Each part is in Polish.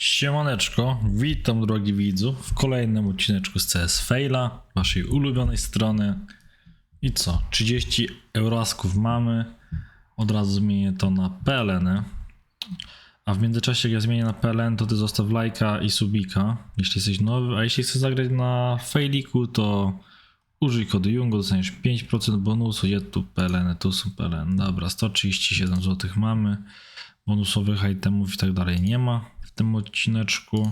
Siemaneczko, witam drogi widzu w kolejnym odcineczku z CS Faila, waszej ulubionej strony. I co, 30 eurasków mamy, od razu zmienię to na PLN. A w międzyczasie jak ja zmienię na PLN, to ty zostaw lajka i subika, jeśli jesteś nowy, a jeśli chcesz zagrać na Failiku, to użyj kodu Jungo, dostaniesz 5% bonusu, jest tu PLN, tu są PLN. Dobra, 137 zł mamy bonusowych itemów i tak dalej nie ma tym odcineczku.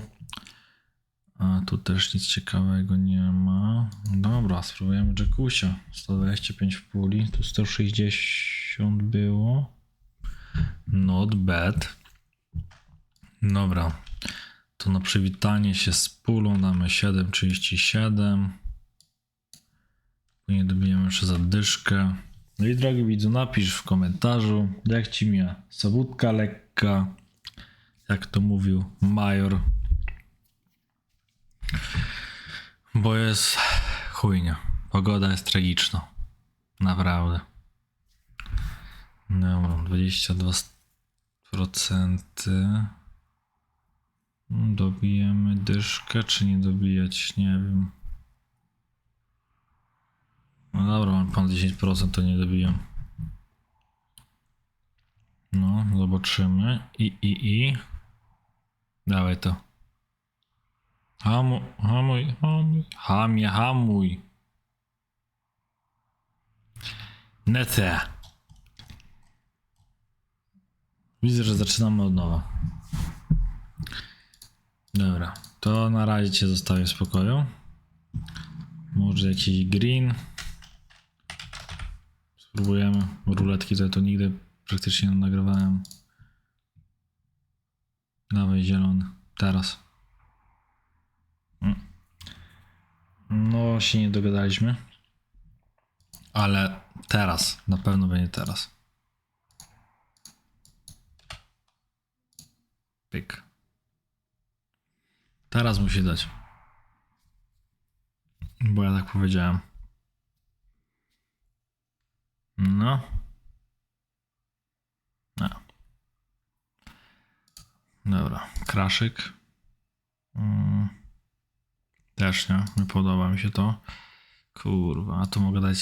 A tu też nic ciekawego nie ma. Dobra, spróbujemy Jackusia. 125 w puli, tu 160 było. Not bad. Dobra, to na przywitanie się z pulą damy 7,37. Później dobijemy jeszcze zadyszkę. No i drogi widzu, napisz w komentarzu, jak ci mija sobótka lekka, jak to mówił major. Bo jest chujnia. Pogoda jest tragiczna. Naprawdę. Dobra, 22%. Dobijemy dyszkę, czy nie dobijać? Nie wiem. No dobra, mam ponad 10%, to nie dobijam. No, zobaczymy. I, i, i. Dawaj to. Hamuj, hamuj, hamuj. Hamuj. Nete. Widzę, że zaczynamy od nowa. Dobra, to na razie cię zostawię w spokoju. Może jakiś green. Spróbujemy. Ruletki to ja to nigdy praktycznie nie nagrywałem. Dawaj zielony. Teraz. Mm. No się nie dogadaliśmy. Ale teraz. Na pewno będzie teraz. Pyk. Teraz musi dać. Bo ja tak powiedziałem. No. No. Dobra, kraszyk. Mm. Też nie, nie podoba mi się to. Kurwa, a tu mogę dać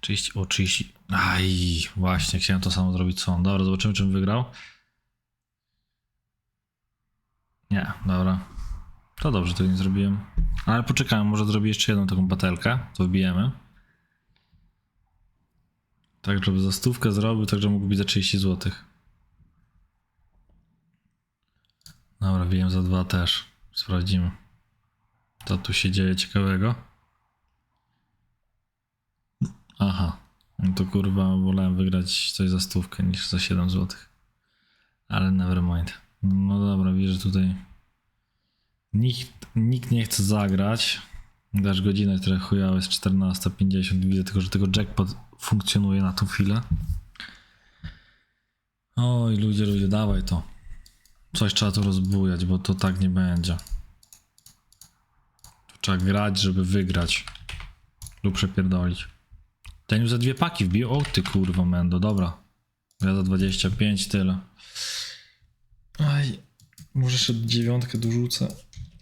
30, o 30. Aj, właśnie, chciałem to samo zrobić co on. Dobra, zobaczymy czym wygrał. Nie, dobra. To dobrze, tego nie zrobiłem. Ale poczekałem, może zrobię jeszcze jedną taką batelkę. To wbijemy. Tak, żeby za stówkę zrobił, tak, że mógł być za 30 zł. Dobra, wiem za dwa też. Sprawdzimy. Co tu się dzieje ciekawego. Aha. No to kurwa, wolałem wygrać coś za stówkę niż za 7 zł. Ale never mind. No dobra, widzę, że tutaj nikt, nikt nie chce zagrać. Dasz godzinę, która chujowa jest 14.50. Widzę tylko, że tego jackpot funkcjonuje na tą chwilę. Oj, ludzie, ludzie, dawaj to. Coś trzeba tu rozbujać, bo to tak nie będzie. Trzeba grać, żeby wygrać. Lub przepierdolić. Ten już za dwie paki wbił. O ty kurwa mendo, dobra. Ja za 25 tyle. Aj, może jeszcze dziewiątkę dorzucę.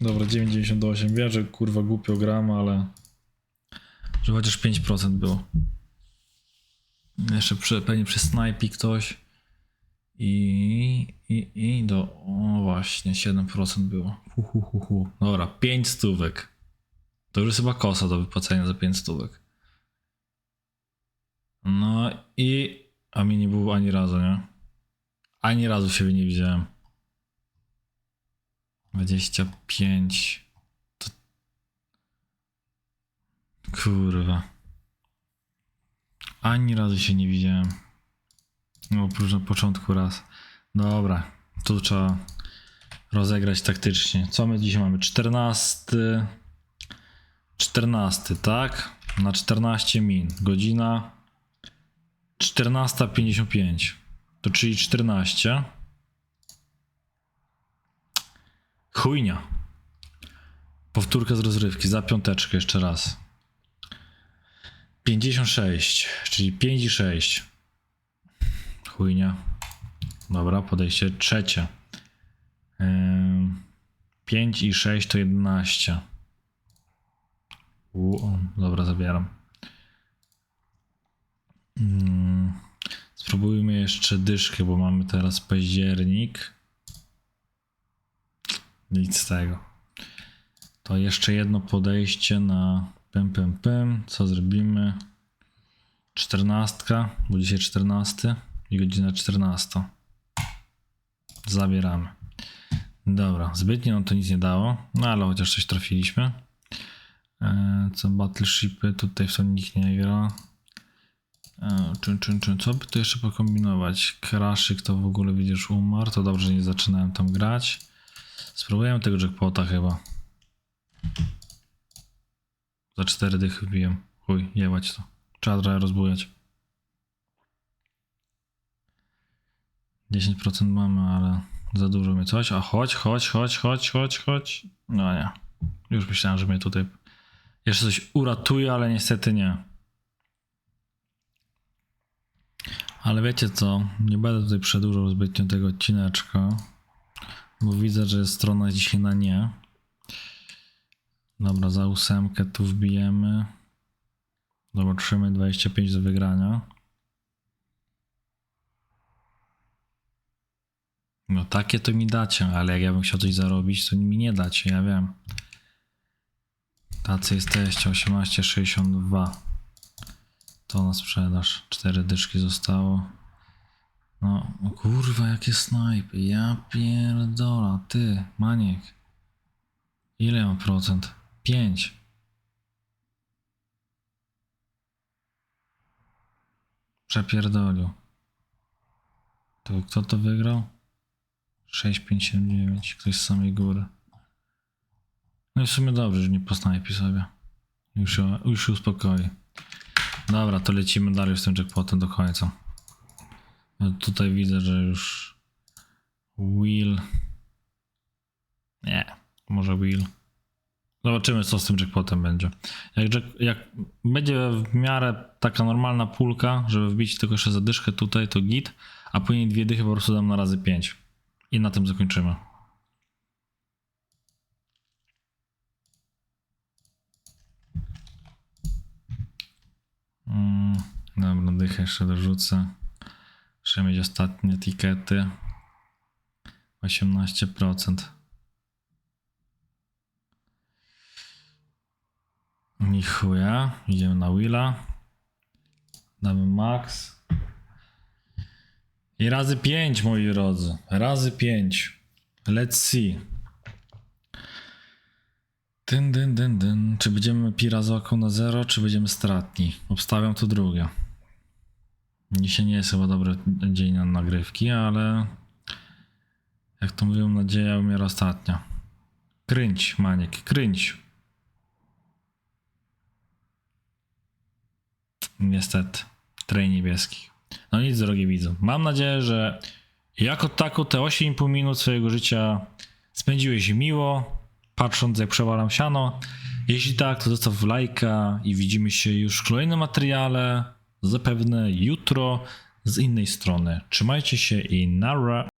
Dobra, 9,98. Wiem, że kurwa głupio gram, ale... Że chociaż 5% było. Jeszcze przy, pewnie przy snajpi ktoś. I, i, i do. O właśnie, 7% było. Hu, hu, hu. Dobra, 5 stówek. To już jest chyba kosa do wypłacenia za 5 stówek. No i. A mi nie było ani razu, nie? Ani razu siebie nie widziałem. 25. To... Kurwa. Ani razu się nie widziałem. No, oprócz na początku raz. Dobra, tu trzeba rozegrać taktycznie. Co my dzisiaj mamy? 14. 14, tak? Na 14 min. Godzina 14.55. To czyli 14. Chujnia. Powtórka z rozrywki. Za piąteczkę jeszcze raz. 56, czyli 5 i 6. Chujnia. Dobra, podejście trzecie. Ym, 5 i 6 to 11. U, dobra, zabieram. Mm, spróbujmy jeszcze dyszkę, bo mamy teraz październik. Nic z tego. To jeszcze jedno podejście na pym pym pym. Co zrobimy? 14, bo dzisiaj 14 i godzina 14. Zabieramy. Dobra, zbytnio nam to nic nie dało, no ale chociaż coś trafiliśmy. E, co battleshipy, tutaj w to nikt nie gra. E, czyn, czyn, czyn. Co by tu jeszcze pokombinować? Kraszyk to w ogóle widzisz umarł, to dobrze że nie zaczynałem tam grać. Spróbujemy tego jackpota chyba. Za cztery dychy wbiłem. Chuj, jebać to. Trzeba trochę rozbujać. 10% mamy, ale za dużo mnie coś. A chodź, chodź, chodź, chodź, chodź, chodź. No nie. Już myślałem, że mnie tutaj jeszcze coś uratuje, ale niestety nie. Ale wiecie co? Nie będę tutaj przedłużał zbytnio tego odcineczka, bo widzę, że strona jest dzisiaj na nie. Dobra, za ósemkę tu wbijemy. Zobaczymy 25 do wygrania. No takie to mi dacie, ale jak ja bym chciał coś zarobić, to mi nie dacie, ja wiem. Tacy jesteście, 18,62. To na sprzedaż. Cztery dyszki zostało. No, o kurwa, jakie snajpy. Ja pierdola, ty, maniek. Ile mam procent? 5. Przepierdolił. To kto to wygrał? 6579, ktoś z samej góry. No i w sumie dobrze, że nie posnajpi sobie. Już się, już się uspokoi. Dobra, to lecimy dalej z tym jackpotem do końca. No tutaj widzę, że już Will. Nie, może Will. Zobaczymy, co z tym jackpotem będzie. Jak, jack, jak będzie w miarę taka normalna pulka, żeby wbić tylko jeszcze zadyszkę tutaj, to git, a później dwie dychy po prostu dam na razy 5. I na tym zakończymy. Mm, dobra, dychę jeszcze dorzucę. Muszę mieć ostatnie etykiety. 18%. Ni chuja. Idziemy na Willa. Damy max. I razy 5, moi drodzy. Razy 5. Let's see. Dyn, dyn, dyn, dyn. Czy będziemy pirazoką na zero, czy będziemy stratni? Obstawiam to drugie. Dzisiaj nie jest chyba dobry dzień na nagrywki, ale jak to mówią, nadzieja umiera ostatnia. Kręć, Maniek, kręć. Niestety, trej niebieskich. No nic, drogie widzą. Mam nadzieję, że jako tako te 8,5 minut swojego życia spędziłeś miło, patrząc jak przewalam siano. Jeśli tak, to zostaw lajka i widzimy się już w kolejnym materiale, zapewne jutro z innej strony. Trzymajcie się i nara.